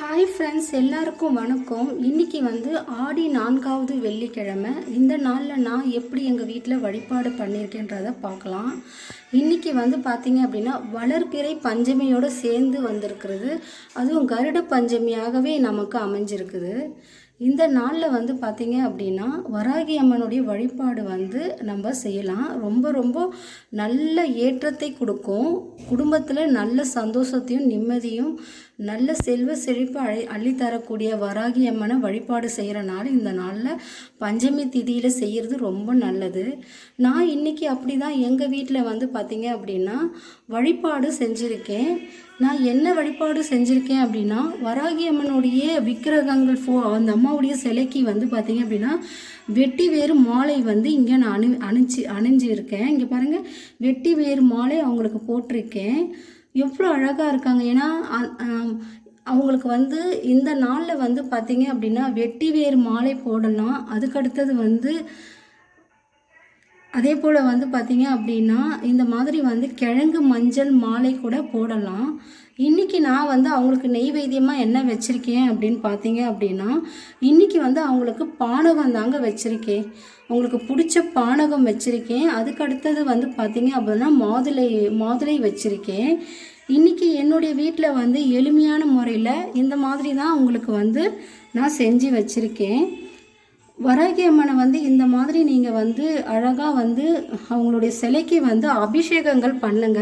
Hi friends எல்லாருக்கும் வணக்கம். இன்னைக்கு வந்து ஆடி நான்காவது வெள்ளிக்கிழமை. இந்த நாளில் நான் எப்படி எங்கள் வீட்டில் வழிபாடு பண்ணியிருக்கேன்றதை பார்க்கலாம். இன்னைக்கு வந்து பார்த்தீங்க அப்படின்னா வளர்பிறை பஞ்சமியோடு சேர்ந்து வந்திருக்கிறது. அதுவும் கருட பஞ்சமியாகவே நமக்கு அமைஞ்சிருக்குது. இந்த நாளில் வந்து பார்த்தீங்க அப்படின்னா வராகி அம்மனுடைய வழிபாடு வந்து நம்ம செய்யலாம். ரொம்ப ரொம்ப நல்ல ஏற்றத்தை கொடுக்கும். குடும்பத்தில் நல்ல சந்தோஷத்தையும் நிம்மதியும் நல்ல செல்வ செழிப்பு அழி அள்ளித்தரக்கூடிய வராகி அம்மனை வழிபாடு செய்கிற நாள். இந்த நாளில் பஞ்சமி திதியில் செய்கிறது ரொம்ப நல்லது. நான் இன்றைக்கி அப்படி தான் எங்கள் வீட்டில் வந்து பார்த்திங்க அப்படின்னா வழிபாடு செஞ்சுருக்கேன். நான் என்ன வழிபாடு செஞ்சுருக்கேன் அப்படின்னா வராகி அம்மனுடைய விக்கிரகங்கள் ஃபோ அந்த அம்மாவுடைய சிலைக்கு வந்து பார்த்திங்க அப்படின்னா வெட்டி வேறு மாலை வந்து இங்கே நான் அணி அணிஞ்சு அணிஞ்சிருக்கேன். இங்கே பாருங்கள் வெட்டி வேறு மாலை அவங்களுக்கு போட்டிருக்கேன். எவ்வளோ அழகாக இருக்காங்க. ஏன்னா அவங்களுக்கு வந்து இந்த நாளில் வந்து பார்த்தீங்க அப்படின்னா வெட்டி வேறு மாலை போடலாம். அதுக்கடுத்தது வந்து அதே போல் வந்து பார்த்தீங்க அப்படின்னா இந்த மாதிரி வந்து கிழங்கு மஞ்சள் மாலை கூட போடலாம். இன்றைக்கி நான் வந்து அவங்களுக்கு நெய்வேத்தியமாக என்ன வச்சுருக்கேன் அப்படின்னு பார்த்தீங்க அப்படின்னா இன்றைக்கி வந்து அவங்களுக்கு பானகம் தாங்க வச்சுருக்கேன். அவங்களுக்கு பிடிச்ச பானகம் வச்சுருக்கேன். அதுக்கு அடுத்தது வந்து பார்த்தீங்க அப்படின்னா மாதுளை மாதுளை வச்சுருக்கேன். இன்றைக்கி என்னுடைய வீட்டில் வந்து எளிமையான முறையில் இந்த மாதிரி தான் அவங்களுக்கு வந்து நான் செஞ்சு வச்சுருக்கேன். வராகி அம்மனை வந்து இந்த மாதிரி நீங்கள் வந்து அழகாக வந்து அவங்களுடைய சிலைக்கு வந்து அபிஷேகங்கள் பண்ணுங்க.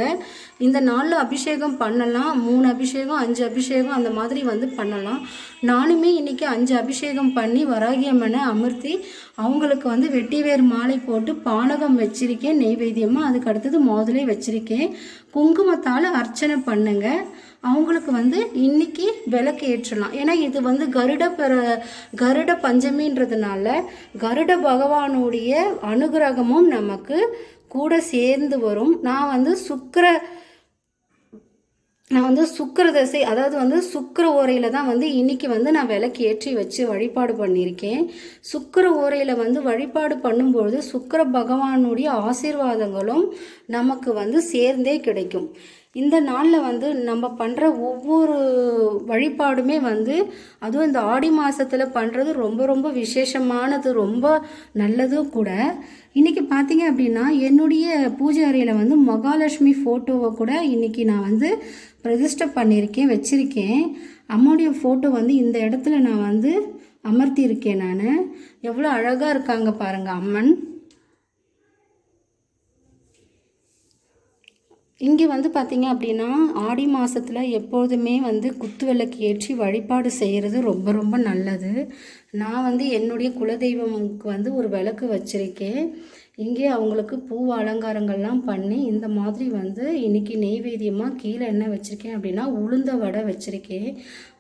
இந்த நாளில் அபிஷேகம் பண்ணலாம் மூணு அபிஷேகம் அஞ்சு அபிஷேகம் அந்த மாதிரி வந்து பண்ணலாம். நானுமே இன்னைக்கு அஞ்சு அபிஷேகம் பண்ணி வராகி அம்மனை அமர்த்தி அவங்களுக்கு வந்து வெட்டிவேர் மாலை போட்டு பானகம் வச்சுருக்கேன் நெய்வேத்தியமாக அதுக்கு அடுத்தது மோதலே வச்சுருக்கேன். குங்குமத்தால் அர்ச்சனை பண்ணுங்கள் அவங்களுக்கு வந்து இன்னைக்கு விளக்கு ஏற்றலாம். ஏன்னா இது வந்து கருட பெற கருட பஞ்சமின்றதுனால கருட பகவானுடைய அனுகிரகமும் நமக்கு கூட சேர்ந்து வரும். நான் வந்து சுக்கர நான் வந்து சுக்கர தசை அதாவது வந்து சுக்கர ஓரையில் தான் வந்து இன்னைக்கு வந்து நான் விளக்கு ஏற்றி வச்சு வழிபாடு பண்ணியிருக்கேன். சுக்கர ஓரையில் வந்து வழிபாடு பண்ணும்பொழுது சுக்கர பகவானுடைய ஆசீர்வாதங்களும் நமக்கு வந்து சேர்ந்தே கிடைக்கும். இந்த நாளில் வந்து நம்ம பண்ணுற ஒவ்வொரு வழிபாடுமே வந்து அதுவும் இந்த ஆடி மாதத்தில் பண்ணுறது ரொம்ப ரொம்ப விசேஷமானது ரொம்ப நல்லதும் கூட. இன்றைக்கி பார்த்தீங்க அப்படின்னா என்னுடைய பூஜை அறையில் வந்து மகாலட்சுமி ஃபோட்டோவை கூட இன்றைக்கி நான் வந்து பிரதிஷ்டை பண்ணியிருக்கேன் வச்சுருக்கேன். அம்மாவுடைய ஃபோட்டோ வந்து இந்த இடத்துல நான் வந்து அமர்த்தியிருக்கேன் நான். எவ்வளோ அழகாக இருக்காங்க பாருங்கள் அம்மன். இங்கே வந்து பார்த்திங்க அப்படின்னா ஆடி மாதத்தில் எப்போதுமே வந்து குத்து விளக்கு ஏற்றி வழிபாடு செய்கிறது ரொம்ப ரொம்ப நல்லது. நான் வந்து என்னுடைய குலதெய்வமுக்கு வந்து ஒரு விளக்கு வச்சுருக்கேன். இங்கே அவங்களுக்கு பூ அலங்காரங்கள்லாம் பண்ணி இந்த மாதிரி வந்து இன்றைக்கி நெய்வேத்தியமாக கீழே என்ன வச்சுருக்கேன் அப்படின்னா உளுந்த வடை வச்சுருக்கேன்.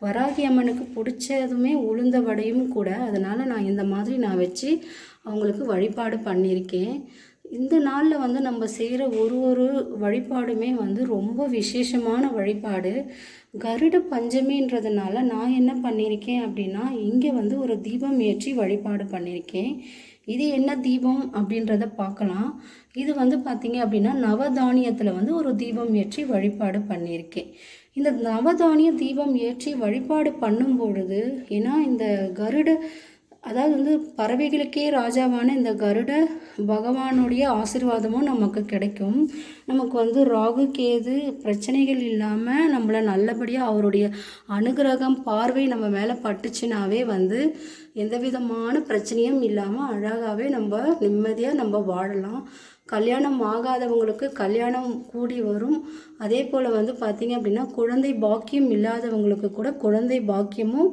வராகி அம்மனுக்கு பிடிச்சதுமே உளுந்த வடையும் கூட அதனால் நான் இந்த மாதிரி நான் வச்சு அவங்களுக்கு வழிபாடு பண்ணியிருக்கேன். இந்த நாளில் வந்து நம்ம செய்கிற ஒரு ஒரு வழிபாடுமே வந்து ரொம்ப விசேஷமான வழிபாடு. கருட பஞ்சமின்றதுனால நான் என்ன பண்ணியிருக்கேன் அப்படின்னா இங்கே வந்து ஒரு தீபம் ஏற்றி வழிபாடு பண்ணியிருக்கேன் இது என்ன தீபம் அப்படின்றத பார்க்கலாம். இது வந்து பார்த்திங்க அப்படின்னா நவதானியத்தில் வந்து ஒரு தீபம் ஏற்றி வழிபாடு பண்ணியிருக்கேன் இந்த நவதானிய தீபம் ஏற்றி வழிபாடு பண்ணும் பொழுது ஏன்னா இந்த கருட அதாவது வந்து பறவைகளுக்கே ராஜாவான இந்த கருட பகவானுடைய ஆசீர்வாதமும் நமக்கு கிடைக்கும். நமக்கு வந்து ராகு கேது பிரச்சனைகள் இல்லாமல் நம்மளை நல்லபடியாக அவருடைய அனுகிரகம் பார்வை நம்ம மேலே பட்டுச்சுனாவே வந்து எந்த விதமான பிரச்சனையும் இல்லாமல் அழகாகவே நம்ம நிம்மதியாக நம்ம வாழலாம். கல்யாணம் ஆகாதவங்களுக்கு கல்யாணம் கூடி வரும். அதே போல் வந்து பார்த்திங்க அப்படின்னா குழந்தை பாக்கியம் இல்லாதவங்களுக்கு கூட குழந்தை பாக்கியமும்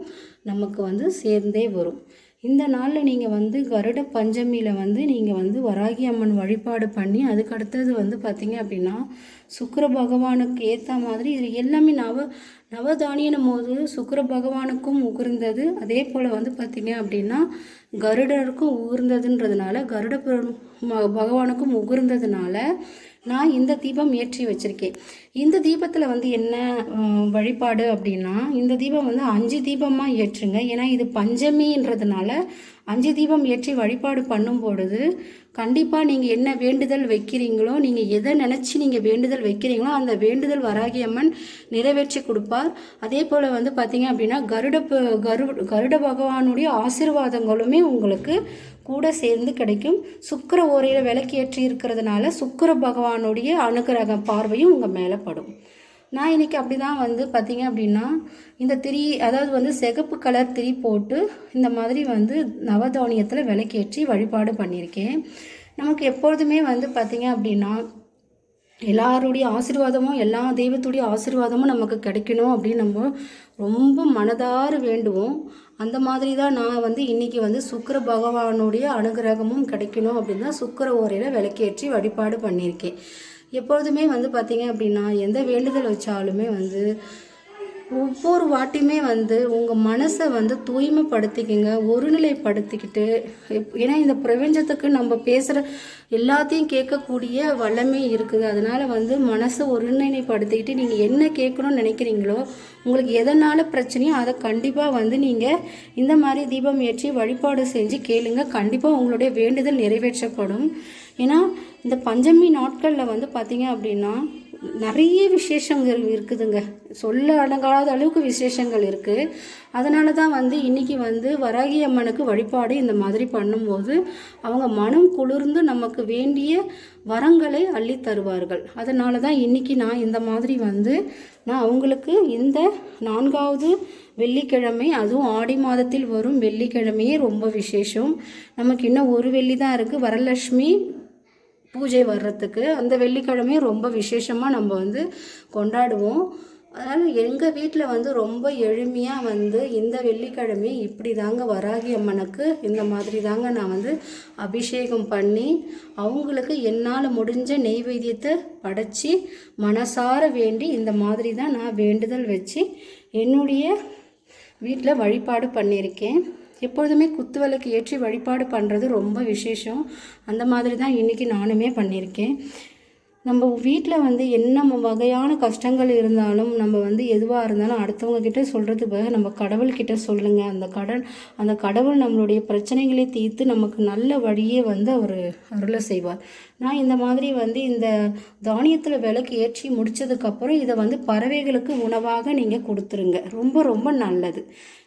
நமக்கு வந்து சேர்ந்தே வரும். இந்த நாளில் நீங்கள் வந்து கருட பஞ்சமியில் வந்து நீங்கள் வந்து வராகி அம்மன் வழிபாடு பண்ணி அதுக்கு அடுத்தது வந்து பார்த்தீங்க அப்படின்னா சுக்கிர பகவானுக்கு ஏற்ற மாதிரி இது எல்லாமே நவ நவதானியனும் போது சுக்கர பகவானுக்கும் உகர்ந்தது. அதே போல் வந்து பார்த்தீங்க அப்படின்னா கருடருக்கும் உகர்ந்ததுன்றதுனால கருட ம- பகவானுக்கும் உகர்ந்ததுனால நான் இந்த தீபம் ஏற்றி வச்சுருக்கேன். இந்த தீபத்தில் வந்து என்ன வழிபாடு அப்படின்னா இந்த தீபம் வந்து அஞ்சு தீபமாக ஏற்றுங்க ஏன்னா இது பஞ்சமின்றதுனால அஞ்சு தீபம் ஏற்றி வழிபாடு பண்ணும் பொழுது கண்டிப்பாக நீங்கள் என்ன வேண்டுதல் வைக்கிறீங்களோ நீங்கள் எதை நினச்சி நீங்கள் வேண்டுதல் வைக்கிறீங்களோ அந்த வேண்டுதல் வராகி அம்மன் நிறைவேற்றி கொடுப்பார். அதே போல் வந்து பார்த்தீங்க அப்படின்னா கருட கரு கருட பகவானுடைய ஆசீர்வாதங்களுமே உங்களுக்கு கூட சேர்ந்து கிடைக்கும். சுக்கிர ஓரையில் விளக்கேற்றி இருக்கிறதுனால சுக்கிர பகவானுடைய அனுகிரக பார்வையும் உங்கள் மேலே காணப்படும் நான் இன்றைக்கி அப்படி தான் வந்து பார்த்திங்க அப்படின்னா இந்த திரி அதாவது வந்து சிகப்பு கலர் திரி போட்டு இந்த மாதிரி வந்து நவதானியத்தில் விளக்கேற்றி வழிபாடு பண்ணியிருக்கேன். நமக்கு எப்பொழுதுமே வந்து பார்த்திங்க அப்படின்னா எல்லாருடைய ஆசீர்வாதமும் எல்லா தெய்வத்துடைய ஆசீர்வாதமும் நமக்கு கிடைக்கணும் அப்படின்னு நம்ம ரொம்ப மனதார வேண்டுவோம். அந்த மாதிரி தான் நான் வந்து இன்னைக்கு வந்து சுக்கிர பகவானுடைய அனுகிரகமும் கிடைக்கணும் அப்படின்னு தான் சுக்கிர ஓரையில் விளக்கேற்றி வழிபாடு பண்ணியிருக்கேன். எப்பொழுதுமே வந்து பார்த்தீங்க அப்படின்னா எந்த வேண்டுதல் வச்சாலுமே வந்து ஒவ்வொரு வாட்டியுமே வந்து உங்கள் மனசை வந்து தூய்மைப்படுத்திக்கங்க ஒருநிலைப்படுத்திக்கிட்டு எப்- ஏன்னா இந்த பிரபஞ்சத்துக்கு நம்ம பேசுகிற எல்லாத்தையும் கேட்கக்கூடிய வல்லமை இருக்குது. அதனால் வந்து மனசை ஒருநிலைப்படுத்திக்கிட்டு நீங்கள் என்ன கேட்கணும்னு நினைக்கிறீங்களோ உங்களுக்கு எதனால் பிரச்சனையோ அதை கண்டிப்பாக வந்து நீங்கள் இந்த மாதிரி தீபம் ஏற்றி வழிபாடு செஞ்சு கேளுங்க. கண்டிப்பாக உங்களுடைய வேண்டுதல் நிறைவேற்றப்படும். ஏன்னா இந்த பஞ்சமி நாட்களில் வந்து பார்த்திங்க அப்படின்னா நிறைய விசேஷங்கள் இருக்குதுங்க. சொல்ல அடங்காத அளவுக்கு விசேஷங்கள் இருக்குது அதனால தான் வந்து இன்னைக்கு வந்து வராகி அம்மனுக்கு வழிபாடு இந்த மாதிரி பண்ணும்போது அவங்க மனம் குளிர்ந்து நமக்கு வேண்டிய வரங்களை அள்ளி தருவார்கள். அதனால தான் இன்னைக்கு நான் இந்த மாதிரி வந்து நான் அவங்களுக்கு இந்த நான்காவது வெள்ளிக்கிழமை அதுவும் ஆடி மாதத்தில் வரும் வெள்ளிக்கிழமையே ரொம்ப விசேஷம். நமக்கு இன்னும் ஒரு வெள்ளி தான் இருக்குது வரலட்சுமி பூஜை வர்றதுக்கு அந்த வெள்ளிக்கிழமையும் ரொம்ப விசேஷமாக நம்ம வந்து கொண்டாடுவோம். அதனால் எங்கள் வீட்டில் வந்து ரொம்ப எளிமையாக வந்து இந்த வெள்ளிக்கிழமை இப்படி தாங்க வராகி அம்மனுக்கு இந்த மாதிரி தாங்க நான் வந்து அபிஷேகம் பண்ணி அவங்களுக்கு என்னால் முடிஞ்ச நெய்வேத்தியத்தை படைச்சி மனசார வேண்டி இந்த மாதிரி தான் நான் வேண்டுதல் வச்சு என்னுடைய வீட்டில் வழிபாடு பண்ணியிருக்கேன். எப்பொழுதுமே குத்து விளக்கு ஏற்றி வழிபாடு பண்ணுறது ரொம்ப விசேஷம். அந்த மாதிரி தான் இன்றைக்கி நானுமே பண்ணியிருக்கேன். நம்ம வீட்டில் வந்து என்ன வகையான கஷ்டங்கள் இருந்தாலும் நம்ம வந்து எதுவாக இருந்தாலும் அடுத்தவங்க கிட்ட சொல்கிறதுக்கு நம்ம கடவுள்கிட்ட சொல்லுங்கள் அந்த கடல் அந்த கடவுள் நம்மளுடைய பிரச்சனைகளை தீர்த்து நமக்கு நல்ல வழியே வந்து அவர் அருளை செய்வார். நான் இந்த மாதிரி வந்து இந்த தானியத்தில் விளக்கு ஏற்றி முடித்ததுக்கப்புறம் இதை வந்து பறவைகளுக்கு உணவாக நீங்கள் கொடுத்துருங்க. ரொம்ப ரொம்ப நல்லது.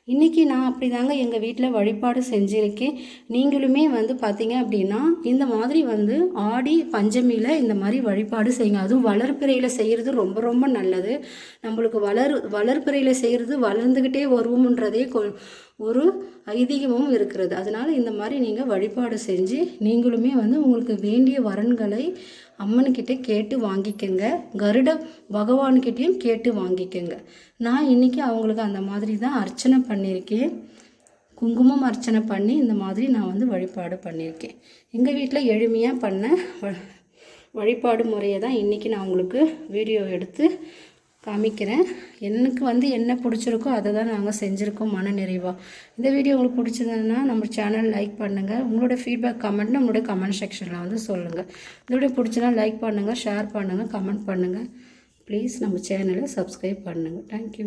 இன்றைக்கி நான் அப்படி தாங்க எங்கள் வீட்டில் வழிபாடு செஞ்சுருக்கேன். நீங்களுமே வந்து பார்த்தீங்க அப்படின்னா இந்த மாதிரி வந்து ஆடி பஞ்சமியில் இந்த மாதிரி வழிபாடு செய்யுங்க. அதுவும் வளர்ப்பிறையில் செய்கிறது ரொம்ப ரொம்ப நல்லது. நம்மளுக்கு வளர் வளர்ப்பிறையில் செய்கிறது வளர்ந்துக்கிட்டே வருவோம்ன்றதே கொ- ஒரு ஐதீகமும் இருக்கிறது. அதனால் இந்த மாதிரி நீங்கள் வழிபாடு செஞ்சு நீங்களுமே வந்து உங்களுக்கு வேண்டிய வரன்களை அம்மன்கிட்ட கேட்டு வாங்கிக்கங்க. கருட பகவான்கிட்டையும் கேட்டு வாங்கிக்கங்க. நான் இன்னைக்கு அவங்களுக்கு அந்த மாதிரி தான் அர்ச்சனை பண்ணியிருக்கேன். குங்குமம் அர்ச்சனை பண்ணி இந்த மாதிரி நான் வந்து வழிபாடு பண்ணியிருக்கேன். எங்கள் வீட்டில் எளிமையாக பண்ண வ- வழிபாடு முறையை தான் இன்றைக்கி நான் உங்களுக்கு வீடியோ எடுத்து காமிக்கிறேன். எனக்கு வந்து என்ன பிடிச்சிருக்கோ அதை தான் நாங்கள் செஞ்சுருக்கோம் மன நிறைவாக இந்த வீடியோ உங்களுக்கு பிடிச்சிருந்ததுன்னா நம்ம சேனல் லைக் பண்ணுங்கள் உங்களோட ஃபீட்பேக் கமெண்ட் நம்மளுடைய கமெண்ட் செக்ஷனில் வந்து சொல்லுங்கள் இந்த வீடியோ பிடிச்சினா லைக் பண்ணுங்கள் ஷேர் பண்ணுங்கள் கமெண்ட் பண்ணுங்கள் ப்ளீஸ் நம்ம சேனலை சப்ஸ்கிரைப் பண்ணுங்கள் தேங்க்யூ